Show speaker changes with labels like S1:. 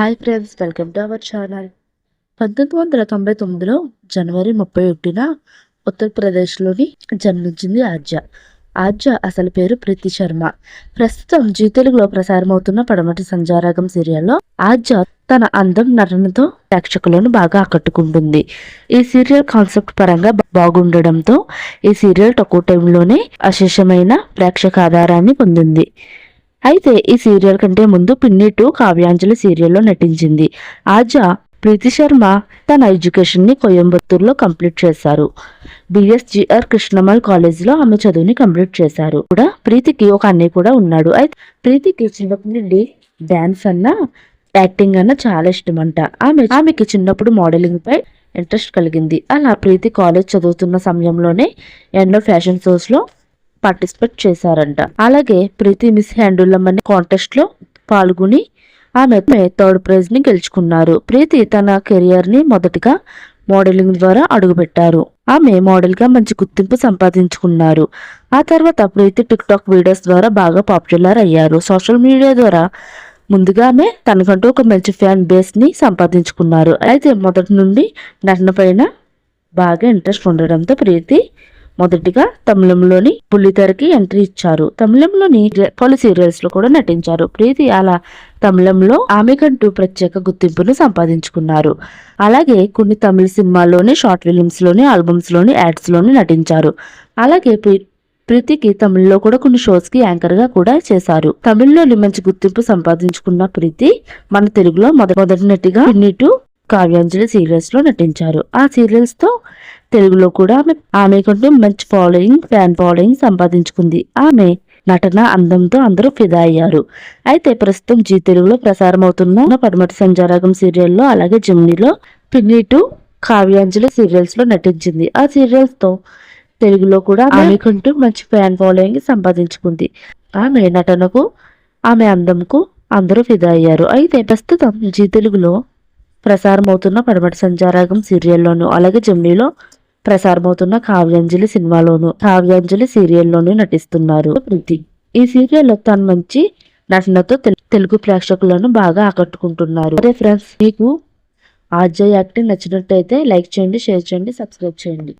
S1: Hi friends welcome to our channel పంతొమ్మిది వందల తొంభై తొమ్మిదిలో జనవరి ముప్పై ఒకటిన ఉత్తరప్రదేశ్లోని జన్మించింది ఆర్జ ఆర్జ అసలు పేరు ప్రీతి శర్మ. ప్రస్తుతం జీ తెలుగులో ప్రసారమవుతున్న పడమటి సంజారాగం సీరియల్లో ఆర్జ తన అందం నటనతో ప్రేక్షకులను బాగా ఆకట్టుకుంటుంది. ఈ సీరియల్ కాన్సెప్ట్ పరంగా బాగుండడంతో ఈ సీరియల్ తక్కువ టైంలోనే అశేషమైన ప్రేక్షక ఆధారాన్ని పొందింది. అయితే ఈ సీరియల్ కంటే ముందు పిన్ని టూ కావ్యాంజలి సీరియల్లో నటించింది. ఆజా ప్రీతి శర్మ తన ఎడ్యుకేషన్ని కోయంబత్తూరులో కంప్లీట్ చేశారు. బిఎస్జిఆర్ కృష్ణమల్ కాలేజీలో ఆమె చదువుని కంప్లీట్ చేశారు. కూడా ప్రీతికి ఒక అన్నయ్య కూడా ఉన్నాడు. అయితే ప్రీతికి చిన్నప్పటి నుండి డాన్స్ అన్న యాక్టింగ్ అన్న చాలా ఇష్టం అంట ఆమె ఆమెకి చిన్నప్పుడు మోడలింగ్ పై ఇంట్రెస్ట్ కలిగింది. అలా ప్రీతి కాలేజ్ చదువుతున్న సమయంలోనే ఎన్నో ఫ్యాషన్ షోస్లో పార్టిసిపేట్ చేశారంట. అలాగే ప్రీతి మిస్ హ్యాండులమ్ అనే కాంటెస్ట్లో పాల్గొని ఆమె థర్డ్ ప్రైజ్ని గెలుచుకున్నారు. ప్రీతి తన కెరియర్ని మొదటిగా మోడలింగ్ ద్వారా అడుగుపెట్టారు. ఆమె మోడల్గా మంచి గుర్తింపు సంపాదించుకున్నారు. ఆ తర్వాత ప్రీతి టిక్ టాక్ వీడియోస్ ద్వారా బాగా పాపులర్ అయ్యారు. సోషల్ మీడియా ద్వారా ముందుగా ఆమె తనకంటూ ఒక మంచి ఫ్యాన్ బేస్ని సంపాదించుకున్నారు. అయితే మొదటి నుండి నటన పైన బాగా ఇంట్రెస్ట్ ఉండడంతో ప్రీతి మొదటిగా తమిళంలోని బుల్లితెరకి ఎంట్రీ ఇచ్చారు. తమిళంలోని పలు సీరియల్స్లో కూడా నటించారు. ప్రీతి అలా తమిళంలో ఆమెకంటూ ప్రత్యేక గుర్తింపును సంపాదించుకున్నారు. అలాగే కొన్ని తమిళ సినిమాల్లోని షార్ట్ ఫిల్మ్స్లోని ఆల్బమ్స్లోని యాడ్స్లోని నటించారు. అలాగే ప్రీతికి తమిళ్ళో కూడా కొన్ని షోస్కి యాంకర్గా కూడా చేశారు. తమిళ్ళోని మంచి గుర్తింపు సంపాదించుకున్న ప్రీతి మన తెలుగులో మొదటి నటిగా పిన్నిటు కావ్యాంజలి సీరియల్స్లో నటించారు. ఆ సీరియల్స్తో తెలుగులో కూడా ఆమె ఆమె కంటూ మంచి ఫాలోయింగ్ ఫ్యాన్ ఫాలోయింగ్ సంపాదించుకుంది. ఆమె నటన అందంతో అందరూ ఫిదా అయ్యారు. అయితే ప్రస్తుతం జీ తెలుగులో ప్రసారం అవుతున్న పడమటి సంజారాగం సీరియల్లో అలాగే జమ్నీలో పిన్నీటు కావ్యాంజలి సీరియల్స్లో నటించింది. ఆ సీరియల్స్తో తెలుగులో కూడా ఆమె కంటూ మంచి ఫ్యాన్ ఫాలోయింగ్ సంపాదించుకుంది. ఆమె నటనకు ఆమె అందంకు అందరూ ఫిదా అయ్యారు. అయితే ప్రస్తుతం జీ తెలుగులో ప్రసారమవుతున్న పడమటి సంచారాగం సీరియల్లోను అలాగే జమ్నీలో ప్రసారమవుతున్న కావ్యాంజలి సినిమాలోను కావ్యాంజలి సీరియల్లోనూ నటిస్తున్నారు ప్రీతి. ఈ సీరియల్లో తను మంచి నటనతో తెలుగు ప్రేక్షకులను బాగా ఆకట్టుకుంటున్నారు. అదే ఫ్రెండ్స్ మీకు ఆర్జే యాక్టింగ్ నచ్చినట్టయితే లైక్ చేయండి షేర్ చేయండి సబ్స్క్రైబ్ చేయండి.